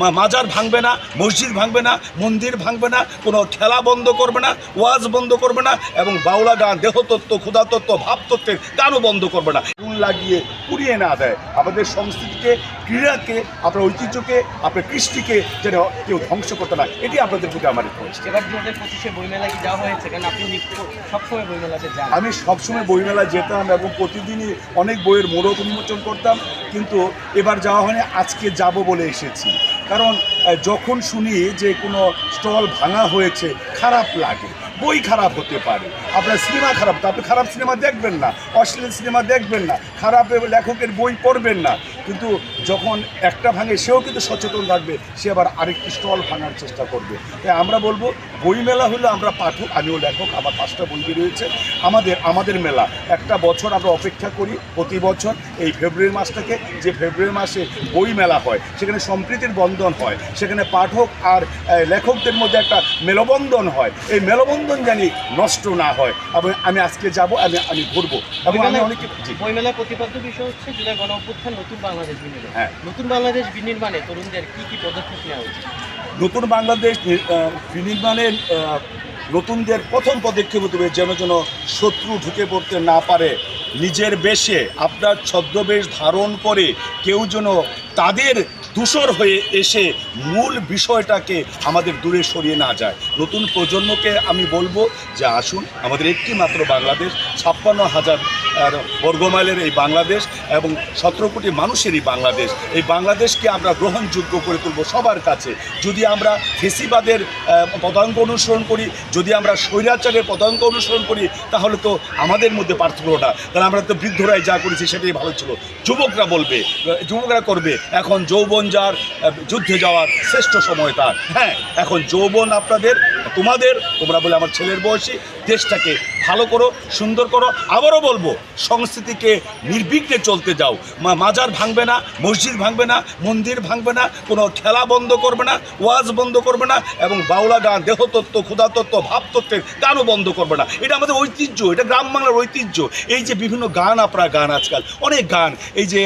মা- মাজার ভাঙবে না মসজিদ ভাঙবে না মন্দির ভাঙবে না কোনো খেলা বন্ধ করবে না ওয়াজ বন্ধ করবে না এবং বাউলা গান দেহতত্ত্ব ক্ষুধাতত্ত্ব ভাবতত্ত্বের গানও বন্ধ করবে না। আগুন লাগিয়ে পুড়িয়ে না দেয়। আমাদের সংস্কৃতিকে ক্রীড়াকে আপনার ঐতিহ্যকে আপনার কৃষ্টিকে যেন কেউ ধ্বংস করতে না এটি আপনাদের প্রতি আমার এবার দু হাজার পঁচিশে বইমেলা কি যাওয়া হয়েছে? কারণ আপনি সবসময় বইমেলাতে যান। আমি সবসময় বইমেলায় যেতাম এবং প্রতিদিনই অনেক বইয়ের মোড়ক উন্মোচন করতাম কিন্তু এবার যাওয়া হয়নি আজকে যাব বলে এসেছি। কারণ যখন শুনি যে কোনো স্টল ভাঙা হয়েছে, খারাপ লাগে। বই খারাপ হতে পারে। আপনার সিনেমা খারাপ আপনি খারাপ সিনেমা দেখবেন না। অশ্লীল সিনেমা দেখবেন না। খারাপ লেখকের বই পড়বেন না। কিন্তু যখন একটা ভাঙে সেও কিন্তু সচেতন থাকবে সে আবার আরেকটি স্টল ভাঙার চেষ্টা করবে। তাই আমরা বলব বই মেলা হলে আমরা পাঠক আমিও লেখক আমার পাঁচটা বই রয়েছে। আমাদের আমাদের মেলা। একটা বছর আমরা অপেক্ষা করি প্রতি বছর এই ফেব্রুয়ারি মাসটাকে যে ফেব্রুয়ারি মাসে বই মেলা হয় সেখানে সম্প্রীতির বন্ধন হয় সেখানে পাঠক আর লেখকদের মধ্যে একটা মেলবন্ধন হয়। এই মেলবন্ধন জানি নষ্ট না হয়। এবং আমি আজকে যাব আমি আমি ঘুরবো। এবং আমি অনেক জি। বইমেলার প্রতিপাদ্য বিষয় হচ্ছে জুলাই গণ অভ্যুত্থান নতুন বাংলাদেশ বিনির্মাণ? হ্যাঁ। নতুন বাংলাদেশ বিনির্মাণে তরুণদের কি কি পদক্ষেপ নেওয়া উচিত? নতুন বাংলাদেশ বিনির্মাণের নতুনদের প্রথম পদক্ষেপ হতে হবে যেন যেন শত্রু ঢুকে পড়তে না পারে। নিজের বেশে আপনার ছদ্মবেশ ধারণ করে কেউ যেন তাদের দূষর হয়ে এসে মূল বিষয়টাকে আমাদের দূরে সরিয়ে না যায়। নতুন প্রজন্মকে আমি বলব যে আসুন আমাদের একটি মাত্র বাংলাদেশ ছাপ্পান্ন হাজার বর্গমাইলের এই বাংলাদেশ এবং সতেরো কোটি মানুষেরই বাংলাদেশ। এই বাংলাদেশকে আমরা গ্রহণযোগ্য করে তুলব সবার কাছে। যদি আমরা ফেসিবাদের পদাঙ্ক অনুসরণ করি, যদি আমরা স্বৈরাচারের পদাঙ্ক অনুসরণ করি, তাহলে তো আমাদের মধ্যে পার্থক্যটা কারণ আমরা তো বৃদ্ধরাই যা করেছি সেটাই ভালো ছিল। যুবকরা বলবে যুবকরা করবে, এখন যৌবন যার যুদ্ধে যাওয়ার শ্রেষ্ঠ সময় তার। হ্যাঁ এখন যৌবন আপনাদের তোমাদের, তোমরা বলে আমার ছেলের বয়সী, দেশটাকে ভালো করো, সুন্দর করো। আবারও বলব, সংস্কৃতিকে নির্বিঘ্নে চলতে যাও। মাজার ভাঙবে না, মসজিদ ভাঙবে না, মন্দির ভাঙবে না, কোনো খেলা বন্ধ করবে না, ওয়াজ বন্ধ করবে না, এবং বাউলা গান, দেহতত্ত্ব, ক্ষুধাতত্ত্ব, ভাবতত্ত্বের গানও বন্ধ করবে না। এটা আমাদের ঐতিহ্য, এটা গ্রাম বাংলার ঐতিহ্য। এই যে বিভিন্ন গান, আপনারা গান আজকাল, অনেক গান, এই যে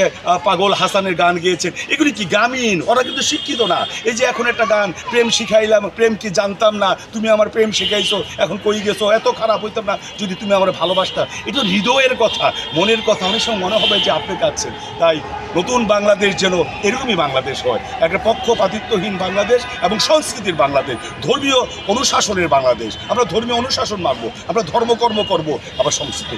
পাগল হাসানের গান গেয়েছেন, এগুলি কি গ্রামীণ? ওরা কিন্তু শিক্ষিত না। এই যে এখন একটা গান, প্রেম শিখাইলাম, প্রেম কি জানতাম না তুমি আমার প্রেম শিখাইছো, এখন কই গেছো? এত খারাপ হইতাম না যদি তুমি আমার ভালোবাসতা। এটা হৃদয়ের কথা, মনের কথা। অনেক সময় মনে হবে যে আপনি কাছেন তাই নতুন বাংলাদেশ যেন এরকমই বাংলাদেশ হয়। একটা পক্ষপাতিত্বহীন বাংলাদেশ এবং সংস্কৃতির বাংলাদেশ, ধর্মীয় অনুশাসনের বাংলাদেশ। আমরা ধর্মীয় অনুশাসন মানবো, আমরা ধর্মকর্ম করব, আবার সংস্কৃতি।